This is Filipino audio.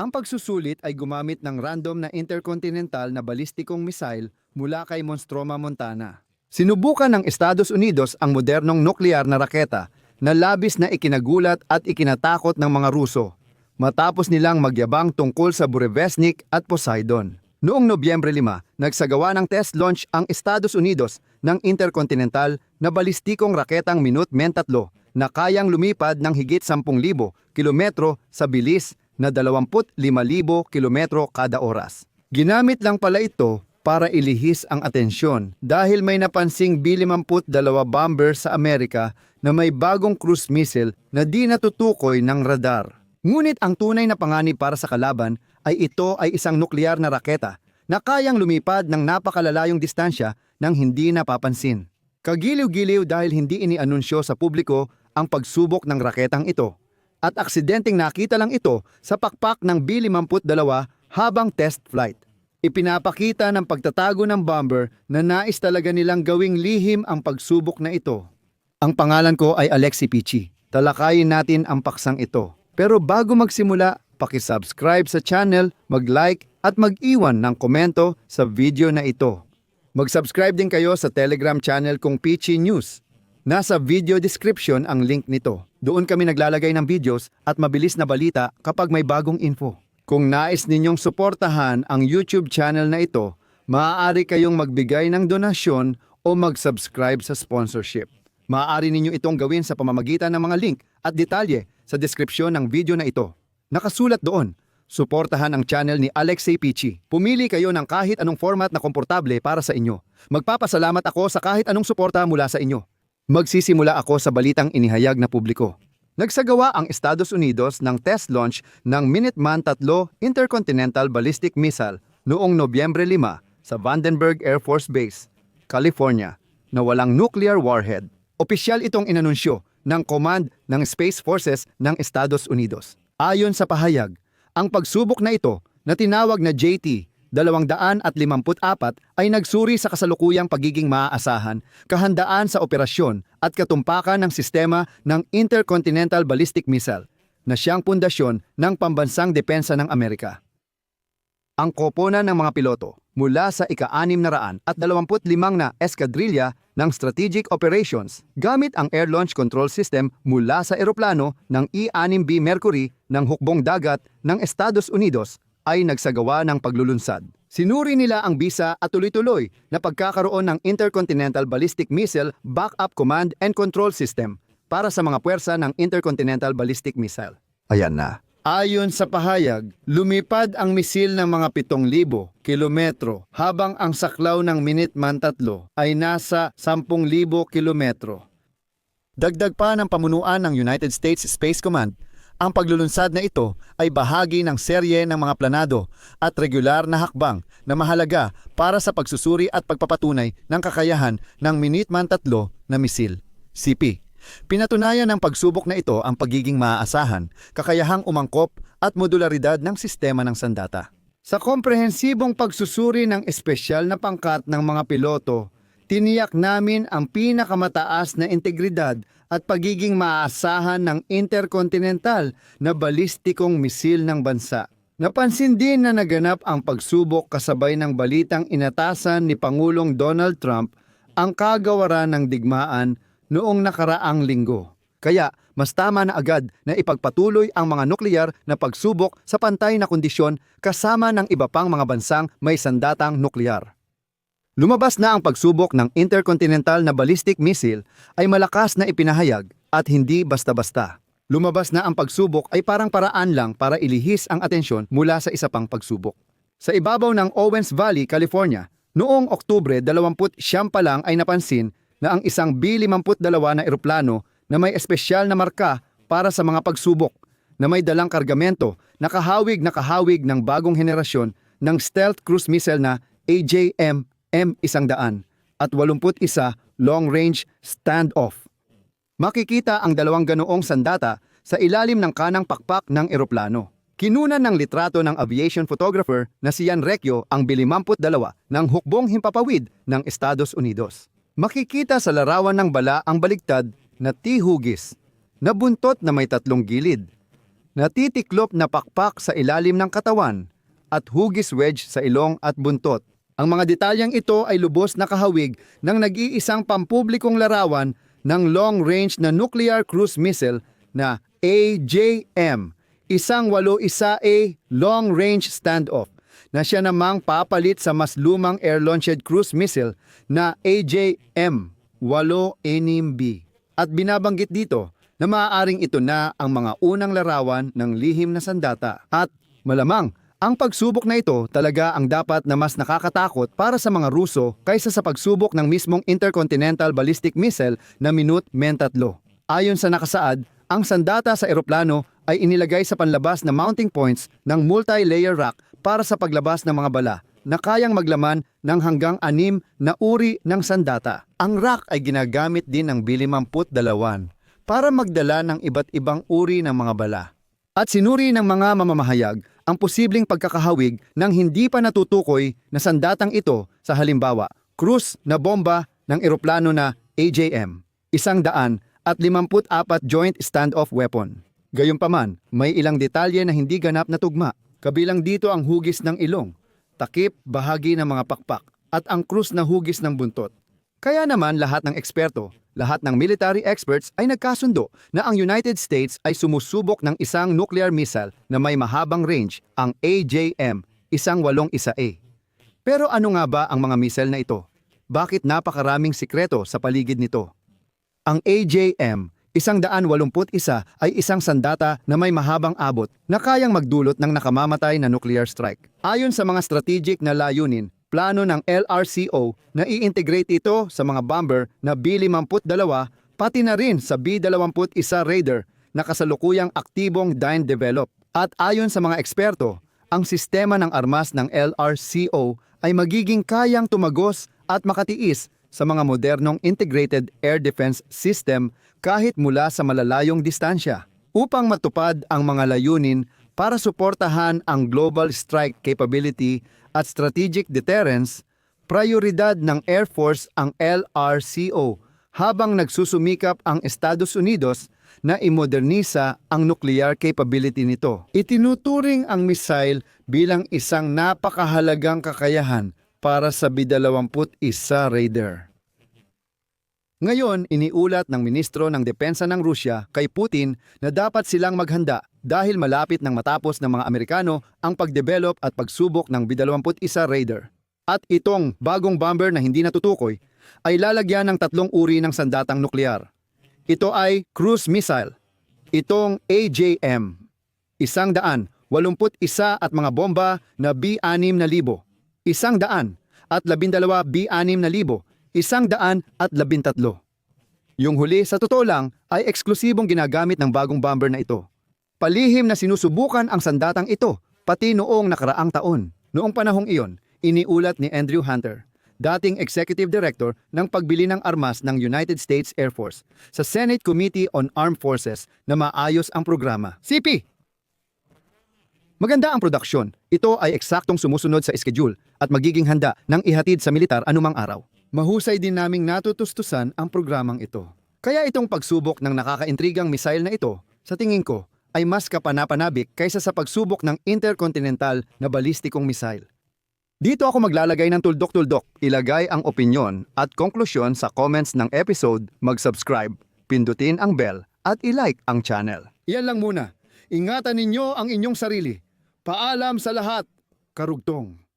Ang pagsusulit ay gumamit ng random na intercontinental na balistikong missile mula kay Monstroma Montana. Sinubukan ng Estados Unidos ang modernong nuklear na raketa na labis na ikinagulat at ikinatakot ng mga Ruso matapos nilang magyabang tungkol sa Burevestnik at Poseidon. Noong Nobyembre 5, nagsagawa ng test launch ang Estados Unidos ng intercontinental na balistikong raketang Minuteman 3 na kayang lumipad ng higit 10,000 kilometro sa bilis na 25,000 kilometro kada oras. Ginamit lang pala ito para ilihis ang atensyon dahil may napansing B-52 bomber sa Amerika na may bagong cruise missile na di natutukoy ng radar. Ngunit ang tunay na panganib para sa kalaban ay ito ay isang nuklear na raketa na kayang lumipad ng napakalalayong distansya nang hindi napapansin. Kagiliw-giliw dahil hindi inianunsyo sa publiko ang pagsubok ng raketang ito at aksidenteng nakita lang ito sa pakpak ng B-52 habang test flight. Ipinapakita ng pagtatago ng bomber na nais talaga nilang gawing lihim ang pagsubok na ito. Ang pangalan ko ay Alexi Pichi. Talakayin natin ang paksang ito. Pero bago magsimula, pakisubscribe sa channel, mag-like at mag-iwan ng komento sa video na ito. Mag-subscribe din kayo sa Telegram channel kong Pichi News. Nasa video description ang link nito. Doon kami naglalagay ng videos at mabilis na balita kapag may bagong info. Kung nais ninyong suportahan ang YouTube channel na ito, maaari kayong magbigay ng donasyon o mag-subscribe sa sponsorship. Maaari ninyo itong gawin sa pamamagitan ng mga link at detalye sa deskripsyon ng video na ito. Nakasulat doon, suportahan ang channel ni Alexei Pichi. Pumili kayo ng kahit anong format na komportable para sa inyo. Magpapasalamat ako sa kahit anong suporta mula sa inyo. Magsisimula ako sa balitang inihayag na publiko. Nagsagawa ang Estados Unidos ng test launch ng Minuteman 3 Intercontinental Ballistic Missile noong Nobyembre 5 sa Vandenberg Air Force Base, California, na walang nuclear warhead. Opisyal itong inanunsyo ng Command ng Space Forces ng Estados Unidos. Ayon sa pahayag, ang pagsubok na ito na tinawag na JT 254 ay nagsuri sa kasalukuyang pagiging maaasahan, kahandaan sa operasyon at katumpakan ng sistema ng Intercontinental Ballistic Missile na siyang pundasyon ng pambansang depensa ng Amerika. Ang koponan ng mga piloto mula sa ika-6 na raan at 25 na eskadrilya ng Strategic Operations gamit ang Air Launch Control System mula sa eroplano ng E-6B Mercury ng hukbong dagat ng Estados Unidos ay nagsagawa ng paglulunsad. Sinuri nila ang bisa at tuloy-tuloy na pagkakaroon ng Intercontinental Ballistic Missile Backup Command and Control System para sa mga puwersa ng Intercontinental Ballistic Missile. Ayan na. Ayon sa pahayag, lumipad ang misil ng mga 7,000 kilometro habang ang saklaw ng Minuteman 3 ay nasa 10,000 kilometro. Dagdag pa ng pamunuan ng United States Space Command, ang paglulunsad na ito ay bahagi ng serye ng mga planado at regular na hakbang na mahalaga para sa pagsusuri at pagpapatunay ng kakayahan ng Minuteman 3 na misil, CP. Pinatunayan ng pagsubok na ito ang pagiging maaasahan, kakayahang umangkop at modularidad ng sistema ng sandata. Sa komprehensibong pagsusuri ng espesyal na pangkat ng mga piloto, tiniyak namin ang pinakamataas na integridad at pagiging maaasahan ng interkontinental na balistikong misil ng bansa. Napansin din na naganap ang pagsubok kasabay ng balitang inatasan ni Pangulong Donald Trump ang kagawaran ng digmaan noong nakaraang linggo. Kaya mas tama na agad na ipagpatuloy ang mga nuklear na pagsubok sa pantay na kondisyon kasama ng iba pang mga bansang may sandatang nuklear. Lumabas na ang pagsubok ng intercontinental na ballistic missile ay malakas na ipinahayag at hindi basta-basta. Lumabas na ang pagsubok ay parang paraan lang para ilihis ang atensyon mula sa isa pang pagsubok. Sa ibabaw ng Owens Valley, California, noong Oktubre 20 siyam pa lang ay napansin na ang isang B-52 na eroplano na may espesyal na marka para sa mga pagsubok na may dalang kargamento na kahawig na kahawig ng bagong henerasyon ng stealth cruise missile na AJM M100 at 81 long-range standoff. Makikita ang dalawang ganoong sandata sa ilalim ng kanang pakpak ng eroplano. Kinunan ng litrato ng aviation photographer na si Jan Recchio ang B-52 ng hukbong himpapawid ng Estados Unidos. Makikita sa larawan ng bala ang baligtad na T-hugis na buntot na may tatlong gilid. natitiklop na pakpak sa ilalim ng katawan at hugis wedge sa ilong at buntot. Ang mga detalyeng ito ay lubos na kahawig ng nag-iisang pampublikong larawan ng long-range na nuclear cruise missile na AJM, isang walo-isa-A long-range standoff na siya namang papalit sa mas lumang air-launched cruise missile na AJM 86B. At binabanggit dito na maaaring ito na ang mga unang larawan ng lihim na sandata. At malamang, ang pagsubok na ito talaga ang dapat na mas nakakatakot para sa mga Ruso kaysa sa pagsubok ng mismong Intercontinental Ballistic Missile na Minute Men 3. Ayon sa nakasaad, ang sandata sa eroplano ay inilagay sa panlabas na mounting points ng multi-layer rack para sa paglabas ng mga bala na kayang maglaman ng hanggang anim na uri ng sandata. Ang rack ay ginagamit din ng B-52 para magdala ng iba't ibang uri ng mga bala. At sinuri ng mga mamamahayag ang posibleng pagkakahawig ng hindi pa natutukoy na sandatang ito sa halimbawa, cruise na bomba ng eroplano na AJM, isang daan at 54 joint standoff weapon. Gayunpaman, may ilang detalye na hindi ganap na tugma. Kabilang dito ang hugis ng ilong, takip, bahagi ng mga pakpak, at ang krus na hugis ng buntot. Kaya naman lahat ng eksperto, lahat ng military experts ay nagkasundo na ang United States ay sumusubok ng isang nuclear missile na may mahabang range, ang AJM, isang walong isa A. Pero ano nga ba ang mga missile na ito? Bakit napakaraming sikreto sa paligid nito? Ang AJM, isang daan walumput isa ay isang sandata na may mahabang abot na kayang magdulot ng nakamamatay na nuclear strike. Ayon sa mga strategic na layunin, plano ng LRCO na i-integrate ito sa mga bomber na B-52 pati na rin sa B-21 Raider na kasalukuyang aktibong dyne develop. At ayon sa mga eksperto, ang sistema ng armas ng LRCO ay magiging kayang tumagos at makatiis sa mga modernong integrated air defense system kahit mula sa malalayong distansya upang matupad ang mga layunin para suportahan ang global strike capability at strategic deterrence, prioridad ng Air Force ang LRCO habang nagsusumikap ang Estados Unidos na imodernisa ang nuclear capability nito. Itinuturing ang missile bilang isang napakahalagang kakayahan para sa B-21 Raider. Ngayon, iniulat ng ministro ng Depensa ng Rusya kay Putin na dapat silang maghanda dahil malapit nang matapos ng mga Amerikano ang pagdevelop at pagsubok ng B-21 Raider. At itong bagong bomber na hindi natutukoy ay lalagyan ng tatlong uri ng sandatang nuklear. Ito ay cruise missile. Itong AJM, isang daan, walumput isa at mga bomba na B-6 na libo, isang daan at labindalawa B-6 na libo, isang daan at labintatlo. Yung huli, sa totoo lang, ay eksklusibong ginagamit ng bagong bomber na ito. Palihim na sinusubukan ang sandatang ito, pati noong nakaraang taon. Noong panahong iyon, iniulat ni Andrew Hunter, dating Executive Director ng pagbili ng armas ng United States Air Force, sa Senate Committee on Armed Forces na maayos ang programa. CP! Maganda ang produksyon. Ito ay eksaktong sumusunod sa schedule at magiging handa ng ihatid sa militar anumang araw. Mahusay din naming natutustusan ang programang ito. Kaya itong pagsubok ng nakakaintrigang missile na ito, sa tingin ko, ay mas kapanapanabik kaysa sa pagsubok ng intercontinental na balistikong missile. Dito ako maglalagay ng tuldok-tuldok, ilagay ang opinyon at konklusyon sa comments ng episode, mag-subscribe, pindutin ang bell at ilike ang channel. Yan lang muna. Ingatan ninyo ang inyong sarili. Paalam sa lahat. Karugtong.